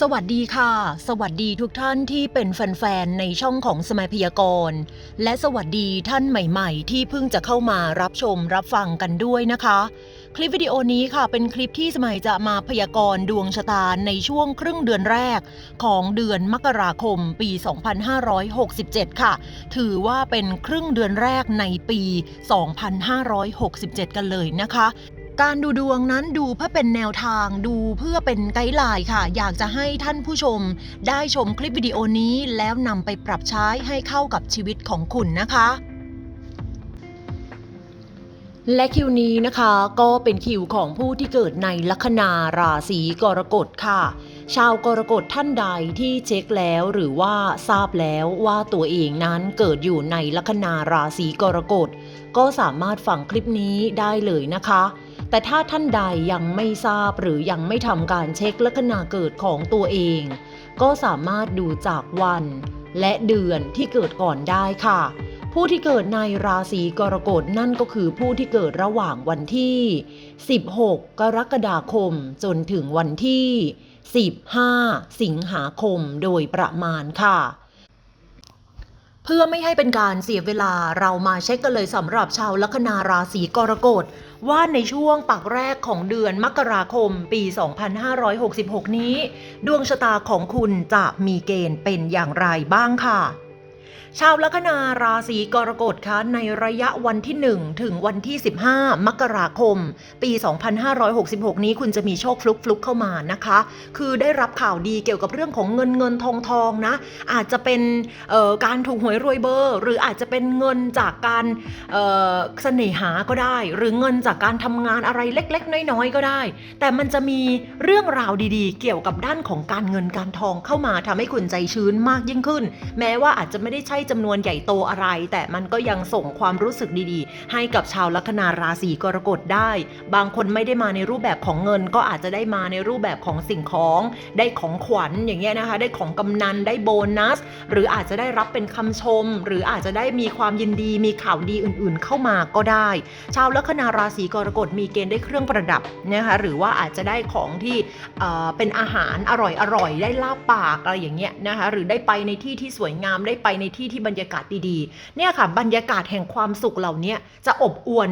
สวัสดีค่ะ สวัสดีทุกท่านที่เป็นแฟนๆ ในช่องของสมัยพยากรณ์ และสวัสดีท่านใหม่ๆ ที่เพิ่งจะเข้ามารับชมรับฟังกันด้วยนะคะ คลิปวิดีโอนี้ค่ะเป็นคลิปที่สมัยจะมาพยากรณ์ดวงชะตาในช่วงครึ่งเดือนแรกของเดือนมกราคมปี 2567 ค่ะ ถือว่าเป็นครึ่งเดือนแรกในปี 2567 กันเลยนะคะ การดูดวงนั้นดูเพื่อเป็นแนวทางดูเพื่อเป็นไกด์ไลน์ค่ะ อยากจะให้ท่านผู้ชม ได้ชมคลิปวิดีโอนี้แล้วนำไปปรับใช้ให้เข้ากับชีวิตของคุณนะคะ และคิวนี้นะคะก็เป็นคิวของผู้ที่เกิดในลัคนาราศีกรกฎค่ะ ชาวกรกฎท่านใดที่เช็คแล้วหรือว่าทราบแล้วว่าตัวเองนั้นเกิดอยู่ในลัคนาราศีกรกฎก็สามารถฟังคลิปนี้ได้เลยนะคะ แต่ถ้าท่านใดยังไม่ทราบหรือยังไม่ทำการเช็คลัคนาเกิดของตัวเอง ก็สามารถดูจากวัน และเดือนที่เกิดก่อนได้ค่ะ ผู้ที่เกิดในราศีกรกฎนั่นก็คือผู้ที่เกิดระหว่างวันที่ 16 กรกฎาคมจนถึงวันที่ 15 สิงหาคมโดยประมาณค่ะ เพื่อไม่ให้เป็นการเสียเวลาเรามาเช็คกันเลยสำหรับชาวลัคนาราศีกรกฎว่าในช่วงปักแรกของเดือนมกราคมปี 2566 นี้ ดวงชะตาของคุณจะมีเกณฑ์เป็นอย่างไรบ้างค่ะ ชาวลัคนาราศีกรกฎคะในระยะวันที่ 1 ถึงวันที่ 15 มกราคม ปี 2566 นี้คุณจะมีโชคฟลุกฟลุกเข้ามานะคะ คือได้รับข่าวดีเกี่ยวกับเรื่องของเงินเงินทองทองนะ อาจจะเป็นการถูกหวยรวยเบอร์ หรืออาจจะเป็นเงินจากการเสน่หาก็ได้ หรือเงินจากการทำงานอะไรเล็ก ๆ น้อยๆก็ได้ แต่มันจะมีเรื่องราวดีๆ เกี่ยวกับด้านของการเงินการทองเข้ามาทำให้คุณใจชื้นมากยิ่งขึ้น แม้ว่าอาจจะไม่ได้ใช่จำนวนใหญ่โตอะไร แต่มันก็ยังส่งความรู้สึกดีๆ ให้กับชาวลัคนาราศีกรกฎได้ บางคนไม่ได้มาในรูปแบบของเงิน ก็อาจจะได้มาในรูปแบบของสิ่งของ ได้ของขวัญอย่างเงี้ยนะคะ ได้ของกำนันได้โบนัส หรืออาจจะได้รับเป็นคำชม หรืออาจจะได้มีความยินดี มีข่าวดีอื่นๆ เข้ามาก็ได้ ชาวลัคนาราศีกรกฎมีเกณฑ์ได้เครื่องประดับนะคะหรือว่าอาจจะได้ของที่เเป็นอาหารอร่อยๆได้ลาบปากอะไรอย่างเงี้ยนะคะหรือได้ไปในที่ที่สวยงามได้ไปในที่ที่บรรยากาศดีๆ เนี่ยค่ะบรรยากาศแห่งความสุขเหล่านี้จะอบอวล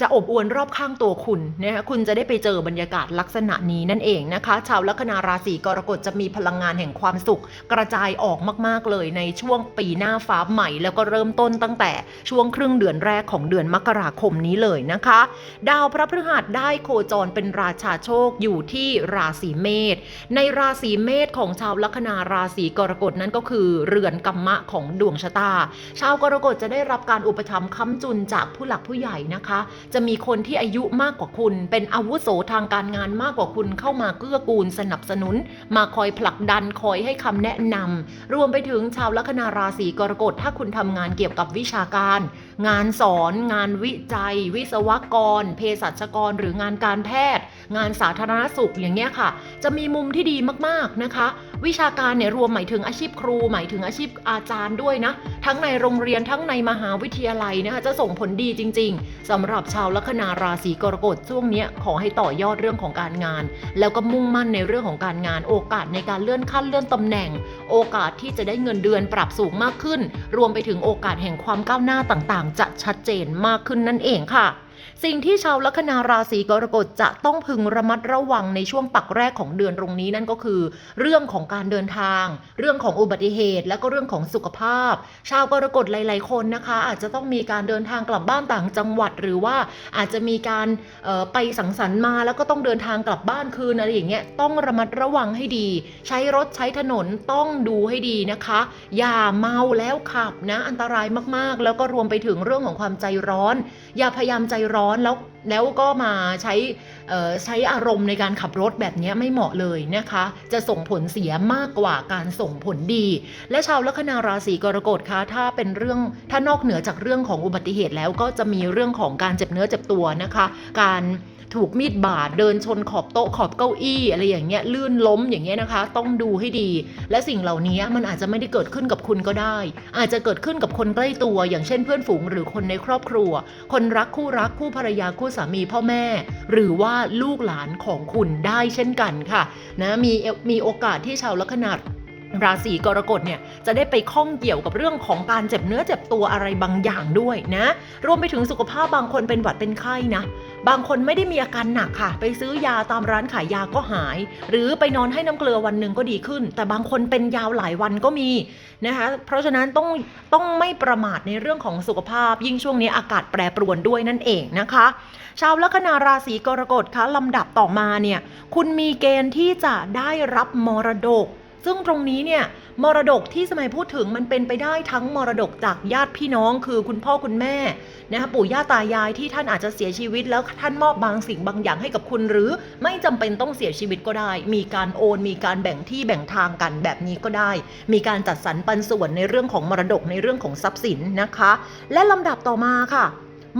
จะอบอวลรอบข้างตัวคุณนะคะคุณจะได้ไปเจอบรรยากาศลักษณะนี้นั่นเองนะคะ ชาวลัคนาราศีกรกฎจะมีพลังงานแห่งความสุข กระจายออกมากๆเลยในช่วงปีหน้าฟ้าใหม่ แล้วก็เริ่มต้นตั้งแต่ช่วงครึ่งเดือนแรกของเดือนมกราคมนี้เลยนะคะ ดาวพระพฤหัสได้โคจรเป็นราชาโชคอยู่ที่ราศีเมษในราศีเมษของชาวลัคนาราศีกรกฎนั่นก็คือ เรือนกัมมะของดวงชะตา ชาวกรกฎจะได้รับการอุปถัมภ์ค้ำจุนจากผู้หลักผู้ใหญ่นะคะจะมีคนที่อายุมากกว่าคุณ เป็นอาวุโสทางการงานมากกว่าคุณเข้ามาเกื้อกูลสนับสนุน มาคอยผลักดันคอยให้คำแนะนำรวมไปถึงชาวลัคนาราศีกรกฎถ้าคุณทำงานเกี่ยวกับวิชาการ งานสอน งานวิจัย วิศวกร เภสัชกร หรืองานการแพทย์ งานสาธารณสุขอย่างเงี้ยค่ะ จะมีมุมที่ดีมากๆนะคะ วิชาการเนี่ยรวมหมายถึงอาชีพครู หมายถึงอาชีพอาจารย์ด้วยนะทั้งในโรงเรียนทั้งในมหาวิทยาลัยนะคะจะส่งผลดีจริง ๆสำหรับชาวลัคนาราศีกรกฎช่วงนี้ขอให้ต่อยอดเรื่องของการงาน แล้วก็มุ่งมั่นในเรื่องของการงาน โอกาสในการเลื่อนขั้นเลื่อนตำแหน่ง โอกาสที่จะได้เงินเดือนปรับสูงมากขึ้น รวมไปถึงโอกาสแห่งความก้าวหน้าต่างๆ จะชัดเจนมากขึ้นนั่นเองค่ะ สิ่งที่ชาวลัคนาราศีกรกฎจะต้องพึงระมัดระวังในช่วงปักแรกของเดือนตรงนี้นั่นก็คือ เรื่องของการเดินทาง เรื่องของอุบัติเหตุ และก็เรื่องของสุขภาพ ชาวกรกฎหลาย ๆ คนนะคะ อาจจะต้องมีการเดินทางกลับบ้านต่างจังหวัด หรือว่าอาจจะมีการไปสังสรรค์มาแล้วก็ต้องเดินทางกลับบ้านคืนอะไรอย่างเงี้ยต้องระมัดระวังให้ดี ใช้รถใช้ถนนต้องดูให้ดีนะคะ อย่าเมาแล้วขับนะอันตรายมากๆ แล้วก็รวมไปถึงเรื่องของความใจร้อน อย่าพยายามใจร้อนแล้วแล้วก็มาใช้ใช้อารมณ์ในการขับรถแบบนี้ไม่เหมาะเลยนะคะ จะส่งผลเสียมากกว่าการส่งผลดี และชาวลัคนาราศีกรกฎคะถ้าเป็นเรื่องถ้านอกเหนือจากเรื่องของอุบัติเหตุแล้วก็จะมีเรื่องของการเจ็บเนื้อเจ็บตัวนะคะ การ ถูกมีดบาดเดินชนขอบโต๊ะขอบเก้าอี้อะไรอย่างเงี้ยลื่นล้มอย่างเงี้ยนะคะ ต้องดูให้ดี และสิ่งเหล่านี้มันอาจจะไม่ได้เกิดขึ้นกับคุณก็ได้ อาจจะเกิดขึ้นกับคนใกล้ตัว อย่างเช่นเพื่อนฝูงหรือคนในครอบครัว คนรักคู่รักคู่ภรรยาคู่สามีพ่อแม่ หรือว่าลูกหลานของคุณได้เช่นกันค่ะนะมีมีโอกาสที่ชาวลัคนา ราศีกรกฎเนี่ยจะได้ไปข้องเกี่ยวกับเรื่องของการเจ็บเนื้อเจ็บตัวอะไรบางอย่างด้วยนะ รวมไปถึงสุขภาพบางคนเป็นหวัดเป็นไข้นะ บางคนไม่ได้มีอาการหนักค่ะ ไปซื้อยาตามร้านขายยาก็หาย หรือไปนอนให้น้ำเกลือวันหนึ่งก็ดีขึ้น แต่บางคนเป็นยาวหลายวันก็มีนะคะ เพราะฉะนั้นต้องต้องไม่ประมาทในเรื่องของสุขภาพ ยิ่งช่วงนี้อากาศแปรปรวนด้วยนั่นเองนะคะ ชาวลัคนาราศีกรกฎคะลำดับต่อมาเนี่ยคุณมีเกณฑ์ที่จะได้รับมรดก ซึ่งตรงนี้เนี่ยมรดกที่สมัยพูดถึงมันเป็นไปได้ทั้งมรดกจากญาติพี่น้องคือคุณพ่อคุณแม่นะคะปู่ย่าตายายที่ท่านอาจจะเสียชีวิต แล้วท่านมอบบางสิ่งบางอย่างให้กับคุณ หรือไม่จำเป็นต้องเสียชีวิตก็ได้ มีการโอน มีการแบ่งที่แบ่งทางกันแบบนี้ก็ได้ มีการจัดสรรปันส่วนในเรื่องของมรดกในเรื่องของทรัพย์สินนะคะ และลำดับต่อมาค่ะ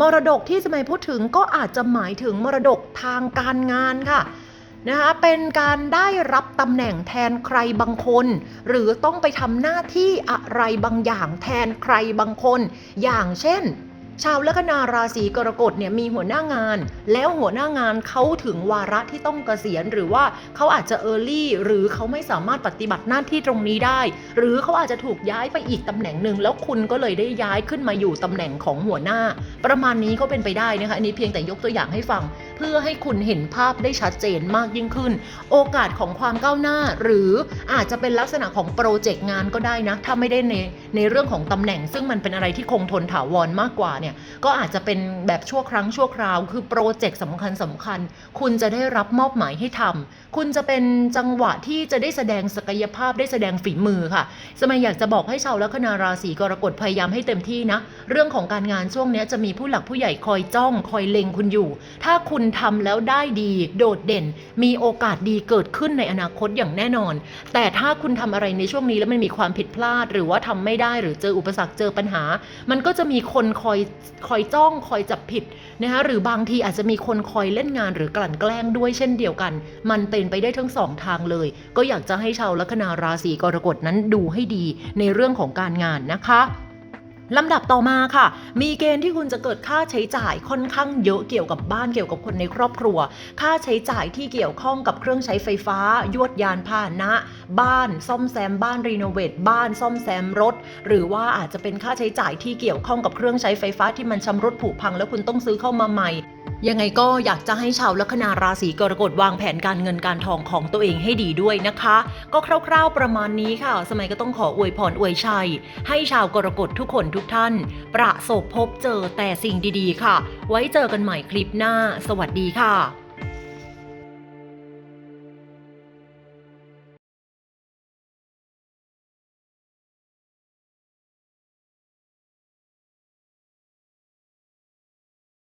มรดกที่สมัยพูดถึงก็อาจจะหมายถึงมรดกทางการงานค่ะ นะคะเป็นการได้รับตำแหน่งแทนใครบางคน หรือต้องไปทำหน้าที่อะไรบางอย่างแทนใครบางคน อย่างเช่น ชาวลัคนาราศีกรกฎเนี่ยมีหัวหน้างาน แล้วหัวหน้างานเขาถึงวาระที่ต้องเกษียณ หรือว่าเขาอาจจะเออร์ลี่หรือเขาไม่สามารถปฏิบัติหน้าที่ตรงนี้ได้ หรือเขาอาจจะถูกย้ายไปอีกตำแหน่งหนึ่งแล้วคุณก็เลยได้ย้ายขึ้นมาอยู่ตำแหน่งของหัวหน้า ประมาณนี้ก็เป็นไปได้นะคะอันนี้เพียงแต่ยกตัวอย่างให้ฟัง เพื่อให้คุณเห็นภาพได้ชัดเจนมากยิ่งขึ้น โอกาสของความก้าวหน้า หรืออาจจะเป็นลักษณะของโปรเจกต์งานก็ได้นะถ้าไม่ได้ในในเรื่องของตำแหน่ง ซึ่งมันเป็นอะไรที่คงทนถาวรมากกว่าเนี่ยก็อาจจะเป็นแบบชั่วครั้งชั่วคราว คือโปรเจกต์สำคัญสำคัญ คุณจะได้รับมอบหมายให้ทำคุณจะเป็นจังหวะที่จะได้แสดงศักยภาพได้แสดงฝีมือค่ะ สมัยอยากจะบอกให้ชาวลัคนาราศีกรกฎพยายามให้เต็มที่นะ เรื่องของการงานช่วงนี้จะมีผู้หลักผู้ใหญ่คอยจ้อง คอยเล็งคุณอยู่ ถ้าคุณทำแล้วได้ดีโดดเด่น มีโอกาสดีเกิดขึ้นในอนาคตอย่างแน่นอน แต่ถ้าคุณทำอะไรในช่วงนี้แล้วมันมีความผิดพลาด หรือว่าทำไม่ได้หรือเจออุปสรรคเจอปัญหา มันก็จะมีคนคอยคอยจ้องคอยจับผิดนะคะหรือบางทีอาจจะมีคนคอยเล่นงานหรือกลั่นแกล้งด้วยเช่นเดียวกัน มันเป็นไปได้ทั้งสองทางเลย ก็อยากจะให้ชาวลัคนาราศีกรกฎนั้นดูให้ดีในเรื่องของการงานนะคะ ลำดับต่อมาค่ะ มีเกณฑ์ที่คุณจะเกิดค่าใช้จ่ายค่อนข้างเยอะเกี่ยวกับบ้านเกี่ยวกับคนในครอบครัว ค่าใช้จ่ายที่เกี่ยวข้องกับเครื่องใช้ไฟฟ้า ยวดยานพาหนะ บ้าน ซ่อมแซมบ้านรีโนเวทบ้านซ่อมแซมรถ หรือว่าอาจจะเป็นค่าใช้จ่ายที่เกี่ยวข้องกับเครื่องใช้ไฟฟ้าที่มันชำรุดผุพัง แล้วคุณต้องซื้อเข้ามาใหม่ ยังไงก็อยากจะให้ชาวลัคนาราศีกรกฎวางแผนการเงินการทองของตัวเองให้ดีด้วยนะคะ ก็คร่าวๆประมาณนี้ค่ะ สมัยก็ต้องขออวยพรอวยชัย ให้ชาวกรกฎทุกคนทุกท่าน ประสบพบเจอแต่สิ่งดีๆ ค่ะ ไว้เจอกันใหม่คลิปหน้า สวัสดีค่ะ